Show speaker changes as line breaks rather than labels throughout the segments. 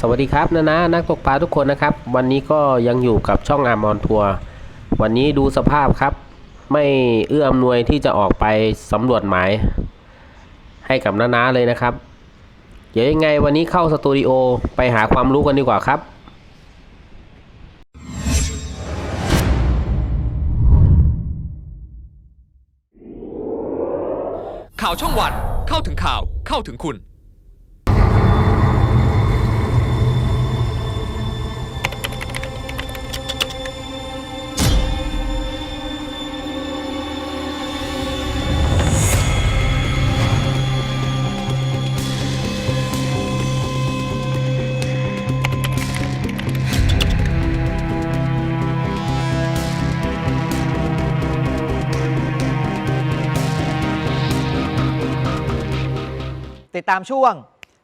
สวัสดีครับนะนะนักตกปลาทุกคนนะครับ วันนี้ก็ยังอยู่กับช่องอามอนทัวร์วันนี้ดูสภาพครับ ไม่เอื้ออำนวยที่จะออกไปสำรวจหมาย ให้กับนานาเลยนะครับ เดี๋ยวยังไงวันนี้เข้าสตูดิโอไปหาความรู้กันดีกว่าครับ
ข่าวช่องวันเข้าถึงข่าวเข้าถึงคุณ
ติดตามช่วง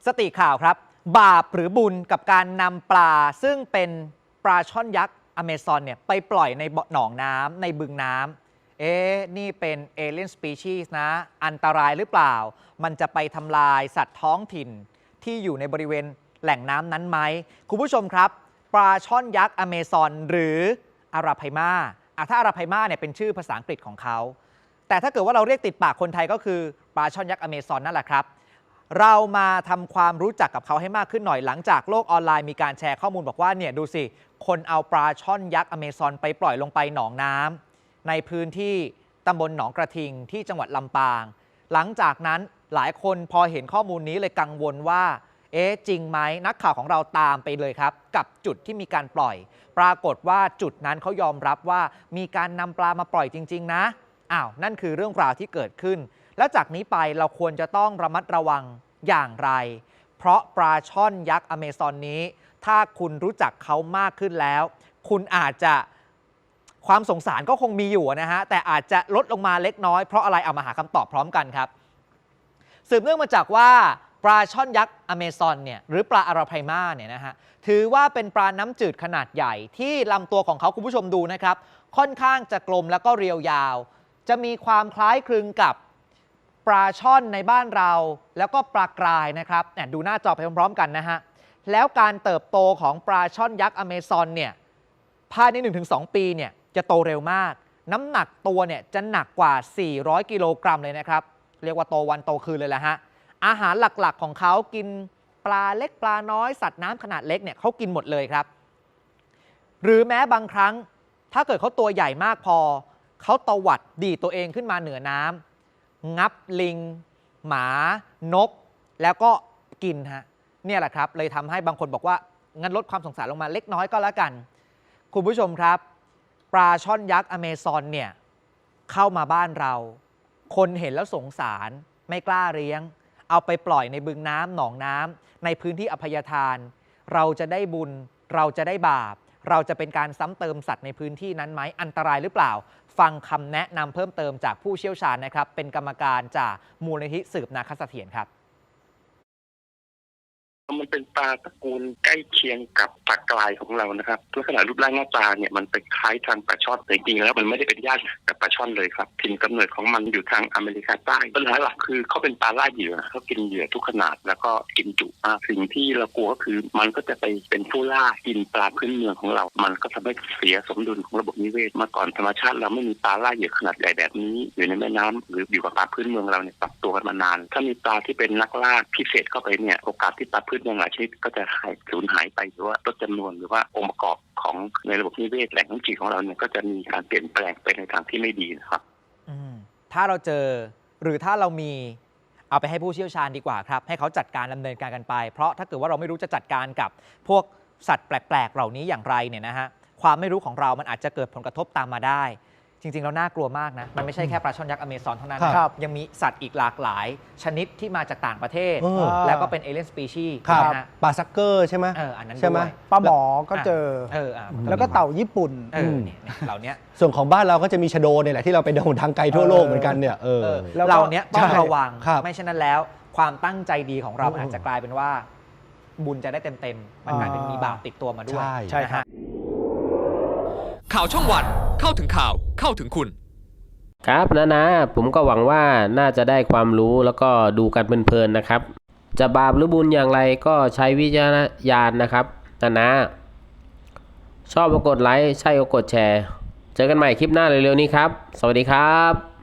สติข่าวครับ บาปหรือบุญกับการนำปลา ซึ่งเป็นปลาช่อนยักษ์อเมซอนเนี่ยไปปล่อยในบ่อหนองน้ำในบึงน้ำเอ๊ะนี่เป็นเอเลียนสปีชีส์นะ อันตรายหรือเปล่า มันจะไปทำลายสัตว์ท้องถิ่นที่อยู่ในบริเวณแหล่งน้ำนั้นไหม คุณผู้ชมครับ ปลาช่อนยักษ์อเมซอนหรืออาราไพมาอะถ้าอาราไพมาเนี่ยเป็นชื่อภาษาอังกฤษของเขา แต่ถ้าเกิดว่าเราเรียกติดปากคนไทยก็คือปลาช่อนยักษ์อเมซอนนั่นแหละครับ เรามาทำความรู้จักกับเขาให้มากขึ้นหน่อยหลังจากโลกออนไลน์มีการแชร์ข้อมูลบอกว่าเนี่ยดูสิ คนเอาปลาช่อนยักษ์อเมซอนไปปล่อยลงไปหนองน้ำในพื้นที่ตำบลหนองกระทิงที่จังหวัดลำปาง หลังจากนั้นหลายคนพอเห็นข้อมูลนี้เลยกังวลว่า เอ๊ะจริงไหมนักข่าวของเราตามไปเลยครับ กับจุดที่มีการปล่อย ปรากฏว่าจุดนั้นเขายอมรับว่ามีการนำปลามาปล่อยจริง ๆ นะอ้าวนั่นคือเรื่องราวที่เกิดขึ้น และจากนี้ไปเราควรจะต้องระมัดระวังอย่างไร เพราะปลาช่อนยักษ์อเมซอนนี้ ถ้าคุณรู้จักเขามากขึ้นแล้ว คุณอาจจะความสงสารก็คงมีอยู่นะฮะ แต่อาจจะลดลงมาเล็กน้อย เพราะอะไรเอามาหาคำตอบพร้อมกันครับ สืบเนื่องมาจากว่าปลาช่อนยักษ์อเมซอนเนี่ยหรือปลาอาราไพมาเนี่ยนะฮะถือว่าเป็นปลาน้ำจืดขนาดใหญ่ที่ลำตัวของเขาคุณผู้ชมดูนะครับ ค่อนข้างจะกลมแล้วก็เรียวยาว จะมีความคล้ายคลึงกับ ปลาช่อนในบ้านเรา แล้วก็ปลากรายนะครับดูหน้าจอไปพร้อมๆกันนะฮะแล้วการเติบโตของปลาช่อนยักษ์อเมซอนเนี่ยภายใน 1-2 ปีเนี่ยจะโตเร็วมาก น้ำหนักตัวเนี่ยจะหนักกว่า 400 กิโลกรัมเลยนะครับ เรียกว่าโตวันโตคืนเลยแหละฮะอาหารหลักๆของเขากินปลาเล็กปลาน้อยสัตว์น้ำขนาดเล็กเนี่ยเขากินหมดเลยครับ หรือแม้บางครั้งถ้าเกิดเขาตัวใหญ่มากพอ เขาตวัดดีตัวเองขึ้นมาเหนือน้ำ งับลิง หมา นก แล้วก็กินฮะเนี่ยแหละครับ เลยทำให้บางคนบอกว่า งั้นลดความสงสารลงมาเล็กน้อยก็แล้วกัน คุณผู้ชมครับ ปลาช่อนยักษ์อเมซอนเนี่ยเข้ามาบ้านเรา คนเห็นแล้วสงสารไม่กล้าเลี้ยง เอาไปปล่อยในบึงน้ำหนองน้ำในพื้นที่อภัยทาน เราจะได้บุญเราจะได้บาป เราจะเป็นการซ้ำเติมสัตว์ในพื้นที่นั้นไหมอันตรายหรือเปล่า ฟังคำแนะนำเพิ่มเติมจากผู้เชี่ยวชาญนะครับเป็นกรรมการจากมูลนิธิสืบนาคเสถียรครับ
เป็นปลาตระกูลใกล้เคียงกับปลากรายของเรานะครับลักษณะรูปร่างหน้าตาเนี่ยมันเป็นคล้ายทางปลาช่อนแต่จริงๆแล้วมันไม่ได้เป็นญาติกับปลาช่อนเลยครับถิ่นกำเนิดของมันอยู่ทางอเมริกาใต้ปัญหาหลักคือเขาเป็นปลาล่าเหยื่อเขากินเหยื่อทุกขนาด แล้วก็กินจุมากสิ่งที่เรากลัวก็คือมันก็จะไปเป็นผู้ล่ากินปลาพื้นเมืองของเรา มันก็ทำให้เสียสมดุลของระบบนิเวศมื่อก่อนธรรมชาติเราไม่มีปลาล่าเหยื่อขนาดใหญ่แบบนี้อยู่ในแม่น้ำหรืออยู่กับปลาพื้นเมืองเราเนี่ยปรับ ตัวกันมานาน ถ้ามีปลาที่เป็นนักล่าพิเศษเข้าไปเนี่ยโอกาสที่ปลาพื้นเมืองหลายชนิดก็จะหายสูญหายไปหรือว่าลดจำนวนหรือว่าองค์ประกอบของในระบบนิเวศแหล่งน้ำจืดของเราเนี่ยก็จะมีการเปลี่ยนแปลงไปในทางที่ไม่ดีนะครับ
อืถ้าเราเจอหรือถ้าเรามีเอาไปให้ผู้เชี่ยวชาญดีกว่าครับ ให้เขาจัดการดำเนินการกันไป เพราะถ้าเกิดว่าเราไม่รู้จะจัดการกับพวกสัตว์แปลก ๆ เหล่านี้อย่างไรเนี่ยนะฮะความไม่รู้ของเรามันอาจจะเกิดผลกระทบตามมาได้ จริง ๆ แล้วน่ากลัวมากนะ มันไม่ใช่แค่ปลาช่อนยักษ์อเมซอนเท่านั้น
ครับ
ยังมีสัตว์อีกหลากหลาย ชนิดที่มาจากต่างประเทศ
เออ
แล้วก็เป็นเอเลียนสปีชีส์
ครับ
นะฮะ
ปลาซักเกอร์ใช่ไหม
เอออันนั้น
ใช่ไหม
ด้วย
ปลาหมอก็เจอ
เอออะ
แล้วก็เต่าญี่ปุ่น
เออเนี่ยเนี่ยเหล่านี้
ส่วนของบ้านเราก็จะมีชะโดเนี่ยแหละที่เราไปโด่งทางไกลทั่วโลกเหมือนกันเนี่ยเออ
เออ
แล้วก็
เราเนี้ยต้อง
ใช่
ระวัง
ครับ
ไม่เช่นนั้นแล้ว ความตั้งใจดีของเรา
อืม
มันอาจจะกลายเป็นว่า บุญจะได้เต็มๆ มันกลายเป็นมีบาปติดตัวมาด้วย
ใช่
ใช่ครับ
นะฮะ
ข่าวช่องวัน เข้าถึงข่าว เข้าถึงคุณ
ครับนะนะ ผมก็หวังว่าน่าจะได้ความรู้แล้วก็ดูกันเพลินๆนะครับ จะบาปหรือบุญอย่างไรก็ใช้วิจารณญาณนะครับนะนะ ชอบกกดไลค์ ใช่ก็กดแชร์ เจอกันใหม่คลิปหน้าเร็วๆนี้ครับ สวัสดีครับ